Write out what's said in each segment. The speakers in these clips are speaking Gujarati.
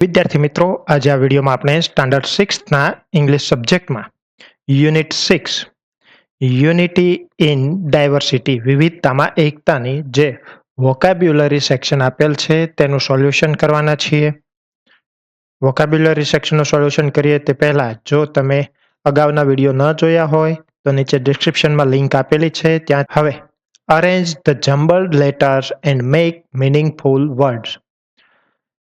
વિદ્યાર્થી મિત્રો, આજે આ વિડીયોમાં આપણે સ્ટાન્ડર્ડ સિક્સના English સબ્જેક્ટમાં unit six unity in diversity વિવિધતામાં એકતાની જે વોકાબ્યુલરી સેક્શન આપેલ છે, તેનું સોલ્યુશન કરવાના છીએ. વોકાબ્યુલરી સેક્શનનું સોલ્યુશન કરીએ તે પહેલાં જો તમે અગાઉના વીડિયો ન જોયા હોય, તો નીચે ડિસ્ક્રિપ્શનમાં લિંક આપેલી છે, ત્યાં હવે arrange the jumbled letters and make meaningful words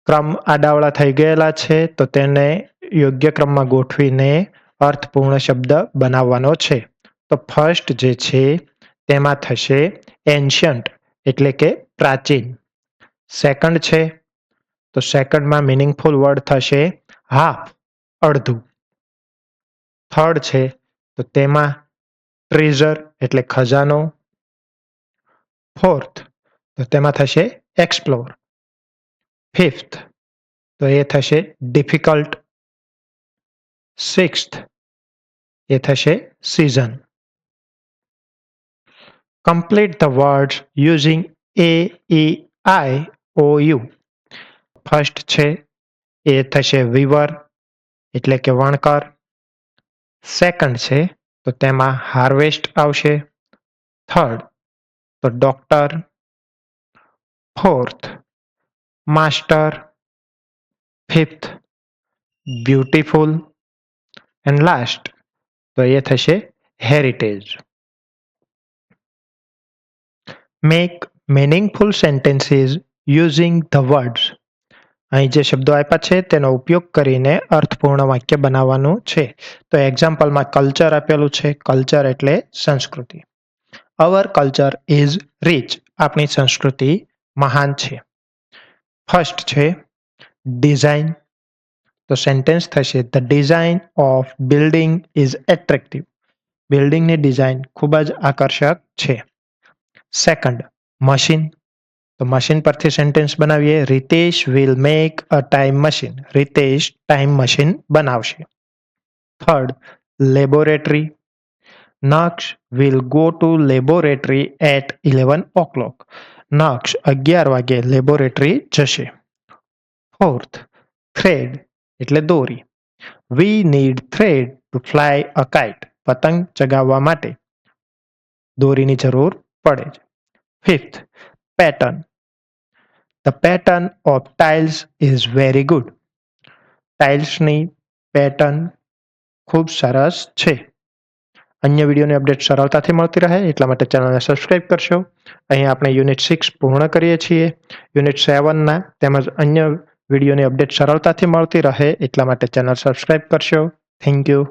ક્રમ આડાવળા થઈ ગયેલા છે, તો તેને યોગ્ય ક્રમમાં ગોઠવીને અર્થપૂર્ણ શબ્દ બનાવવાનો છે. તો ફર્સ્ટ જે છે, તેમાં થશે એન્શિયન્ટ એટલે કે પ્રાચીન. સેકન્ડ છે, તો સેકન્ડમાં મિનિંગફુલ વર્ડ થશે હાફ અડધું. થર્ડ છે, તો તેમાં ટ્રેઝર એટલે ખજાનો. ફોર્થ તો તેમાં થશે એક્સપ્લોર ફિફ્થ તો એ થશે ડિફિકલ્ટ સિક્સ્થ એ થશે season complete the words using A E I O U first છે એ થશે વિવર એટલે કે વણકર સેકન્ડ છે તો તેમાં હાર્વેસ્ટ આવશે થર્ડ તો doctor fourth master fifth beautiful and last તો એ થશે heritage make meaningful sentences using the words અહીં જે શબ્દો આપ્યા છે, તેનો ઉપયોગ કરીને અર્થપૂર્ણ વાક્ય બનાવવાનું છે. તો એક્ઝામ્પલમાં કલ્ચર આપેલું છે. કલ્ચર એટલે સંસ્કૃતિ. અવર કલ્ચર ઇઝ રીચ આપણી સંસ્કૃતિ મહાન છે. ફર્સ્ટ છે ડિઝાઇન. તો સેન્ટેન્સ થશે, the design of building is attractive. બિલ્ડિંગની design ખૂબ જ આકર્ષક છે. Second, machine. તો મશીન પરથી સેન્ટેન્સ બનાવીએ, Ritesh will make a time machine. Ritesh time machine બનાવશે. Third, laboratory. Naksh will go to laboratory at eleven o'clock Naksh અગિયાર વાગે લેબોરેટરી જશે. ફોર્થ થ્રેડ એટલે દોરી. We need thread to fly a kite પતંગ ચગાવવા માટે. દોરીની જરૂર પડે છે. Fifth pattern the pattern of tiles is very good ટાઇલ્સની pattern ખૂબ સરસ છે. અન્ય વિડીયોની અપડેટ સરળતાથી મળતી રહે એટલા માટે ચેનલને સબસ્ક્રાઇબ કરશો. અહીં આપણે યુનિટ સિક્સ પૂર્ણ કરીએ છીએ. યુનિટ સેવનના તેમજ અન્ય વિડીયોની અપડેટ સરળતાથી મળતી રહે એટલા માટે ચેનલ સબસ્ક્રાઇબ કરશો. Thank you